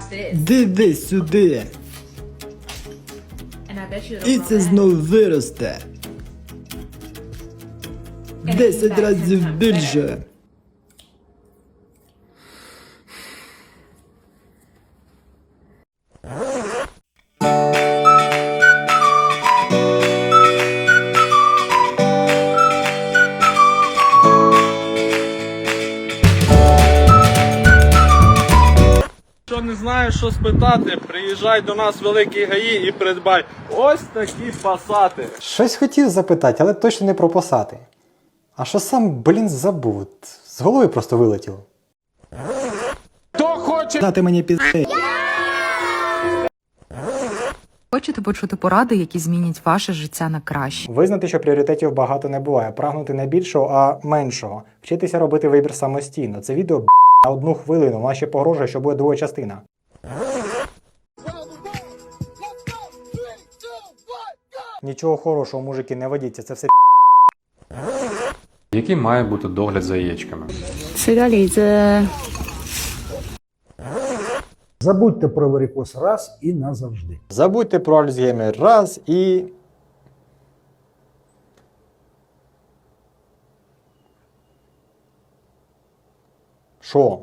Watch this. Дивись сюди. And I bet you it'll І grow це back. знов виросте. Десять разів більше. Не знаєш, що спитати, приїжджай до нас в великий ГАІ і придбай ось такі пасати. Щось хотів запитати, але точно не про посати. А що сам, блін, забув? З голови просто вилетіло. Дати мені пізди. Хочете почути поради, які змінять ваше життя на краще? Визнати, що пріоритетів багато не буває. Прагнути не більшого, а меншого. Вчитися робити вибір самостійно. Це відео б**, на одну хвилину вона ще погрожує, що буде друга частина. Нічого хорошого, мужики, не водіться, це все Який має бути догляд за яєчками? Забудьте про варикоз раз і назавжди. Забудьте про Альцгеймер раз і Що?